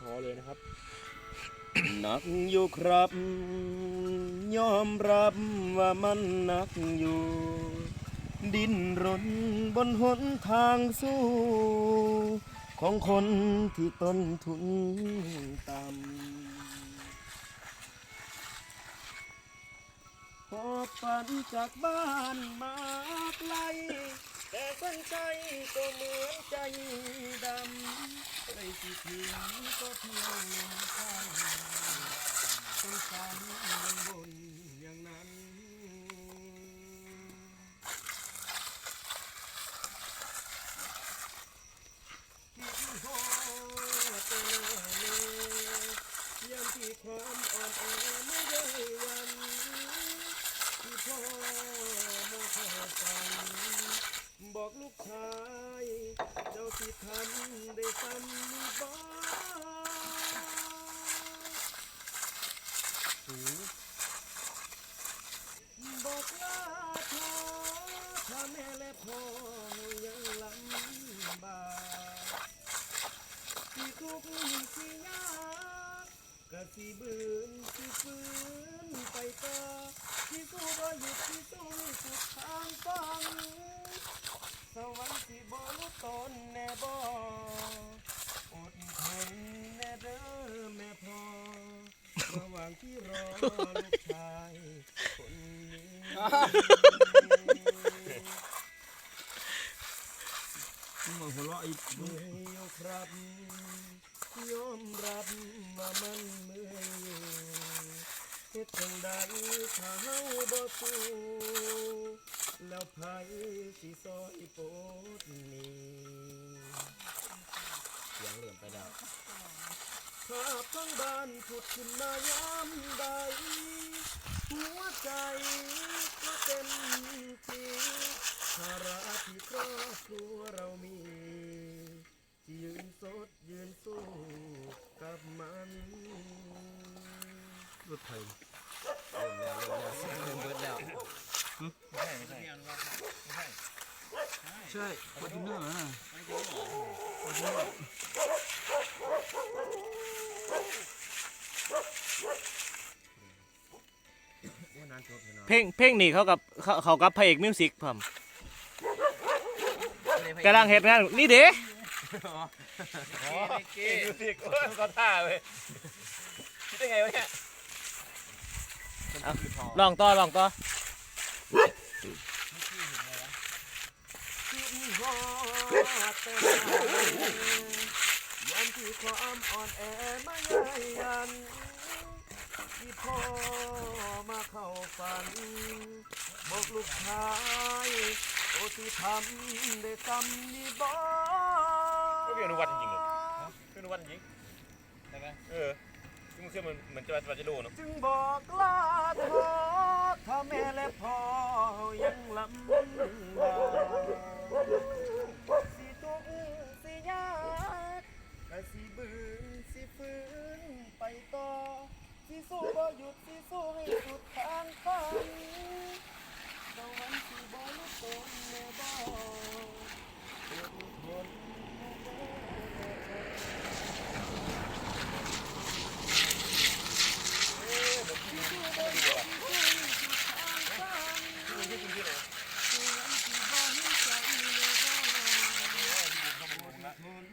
ท้อเลยนะครับ หนักอยู่ครับ ยอมรับว่ามันหนักอยู่ ดินรนบนหนทางสู้ ของคนที่ต้นทุนต่ำพอฝันจากบ้านมาไกลแต่สันใจก็เหมือนใจดำ ได้สิถึงก็เพียงลมข้างต้องฝันบนบนอย่างนั้น คิดโหเตเลยามที่ความอ่อนแอไม่ได้วัน ที่พ่อมาขอฟัง บอกลูกชาย เจ้าสิทำได้ซ้ำบ่บอกลาท้อถ้าแม่และพ่อยังลำบากที่ทุกข์ที่ยากก็สิบืนสิฝืนไปต่อที่สู้บ่หยุดที่สู้สุดทางฟังางที่รอลูกชายคนนี้มึงมาหัวเราะอีกเมื่อยอยู่ครับยอมรับว่ามันเมื่อยอยู่เฮ็ดจังใดถ้าเฮาบ่สู้แล้วไผสิซอยโปรดนี้เสียงเหลื่อมไปแล้ว ภาพทั้งบ้านผุดขึ้นมายามใด หัวใจก็เต็มที่ภาระที่ครอบครัวเรามีที่ยืนสดยืนสู้กับมันรถไถใช่ฟอร์จูเนอร์นะฟอร์จูเนอร์ว่านานจบเลยเนาะ เพลงเพลงนี้เขากับเขาเขากับพระเอกมิวสิกพร้อมกำลังเฮ็ดงานนี่เด้เก่งมิวสิกเขาท่าเลยคิดได้ไงวะเนี่ยลองต่อลองต่อคิดฮอดแต่ยามที่ความอ่อนแอมาย่ายยัน ที่พ่อมาเข้าฝัน บอกลูกชายโอที่ทำได้ทำนี่บ่ก็พี่อนุวัฒน์จริงๆเลยพี่อนุวัฒน์จริงใช่ไหมเออซึ่งเชื่อมันเหมือนจะจะจะดูเนาะจึงบอกลาโทษถ้าแม่และพ่อยังลำบากสิทุกข์สิยากก็สิบืนสิฝืนไปต่อ สิสู้บ่หยุดสิสู้ให้สุดทางฝันตะวันสิบ่ลุกตนแม่บ่อดทน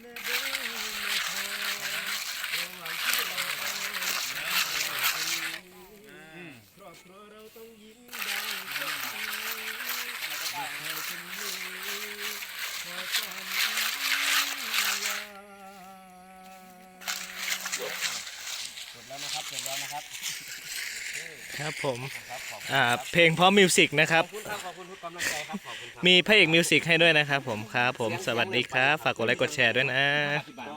แน่เด้อ ครอบครัวเราต้องยิ้มได้สักทีอยากให้ฉันอยู่ขอสัญญา จบ แล้วนะครับจบแล้วนะครับครับผมครับขอบคุณอ่าเพลงพร้อมมิวสิกนะครับขอบคุณครับขอบคุณทุกกำลังใจครับขอบคุณครับมีพระเอกมิวสิกให้ด้วยนะครับผมครับผมสวัสดีครับ ฝากกดไลค์กดแชร์ด้วยนะสิบบาท